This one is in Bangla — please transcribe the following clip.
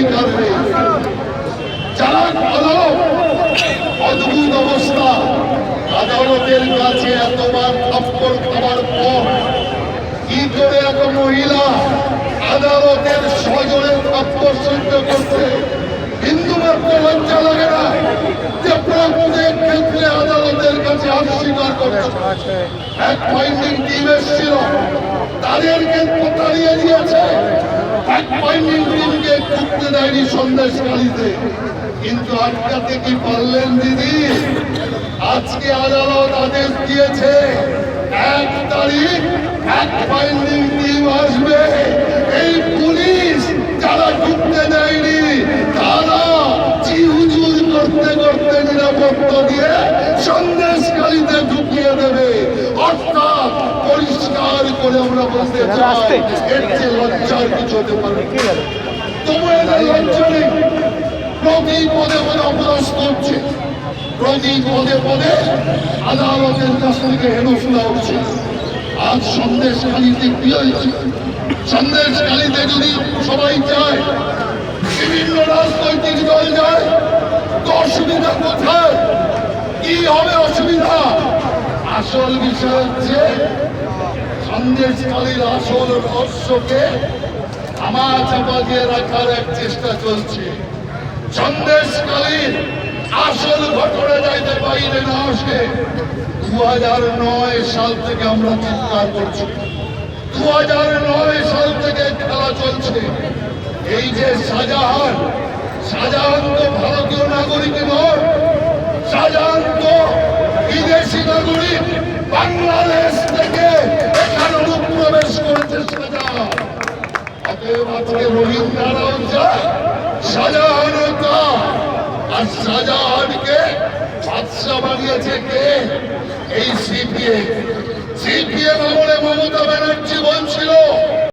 অধিকার নেই যারা আদালত অদ্ভুত অবস্থা আদালতের কাছে এতবার থাপ্পড় খাবার পর কি করে এক মহিলা আদালতের সজনের থাপ্পড় সহ্য করছে। হিন্দু মাত্র লজ্জা লাগে না যে প্রত্যেক ক্ষেত্রে আদালতের কাছে অস্বীকার করছে এক ফাইন্ডিং টিম এসেছিল তাদেরকে তাড়িয়ে দিয়েছে এক ফাইন্ডিং টিমকে দেয়নি সন্দেশকারীতে। কিন্তু আটকাতে কি পারলেন দিদি। আজকে আদালত আদেশ দিয়েছে এক তারিখ এক ফাইন্ডিং টিম আসবে। এই পুলিশ যারা ঢুকতে দেয়নি তারা চিহুজুর করতে করতে নিরাপত্তা দিয়ে সন্দেশকারীতে ঢুকিয়ে দেবে। অর্থাৎ পরিষ্কার করে আমরা বলতে চাই এর চেয়ে লজ্জার কিছু হতে পারে। তবু লজ্জা নেই প্রতি পদে করছে প্রতি পদে পদে আদালতের কাছ থেকে হেনস্থা হচ্ছে। আজ সন্দেশকালীতে কি হয়েছে? যদি সবাই যায় বিভিন্ন রাজনৈতিক দল তো অসুবিধা কোথায়? কি হবে অসুবিধা? আসল বিষয় হচ্ছে সন্দেশকালীর আসল রহস্যকে চাপা দিয়ে রাখার এক চেষ্টা চলছে। সন্দেশকালীন আসল ঘটনা যাইতে বাইরে না আসে। দু হাজার নয় সাল থেকে আমরা চিৎকার করছি। দু হাজার নয় সাল থেকে খেলা চলছে এই যে শাহজাহান শাহজাহান তো ভারতীয় নাগরিক নয় শাহজাহান তো বিদেশি নাগরিক বাংলাদেশ থেকে এখানে অনুপ্রবেশ করেছে শাহজাহান অতএব আজকে রোহিঙ্গারাও যায় শাহজাহানও তা। আর শাহজাহানকে বাদশাহ বানিয়েছে কে? এই সিপিএ সিপিএম আমলে মমতা ব্যানার্জি বলছিল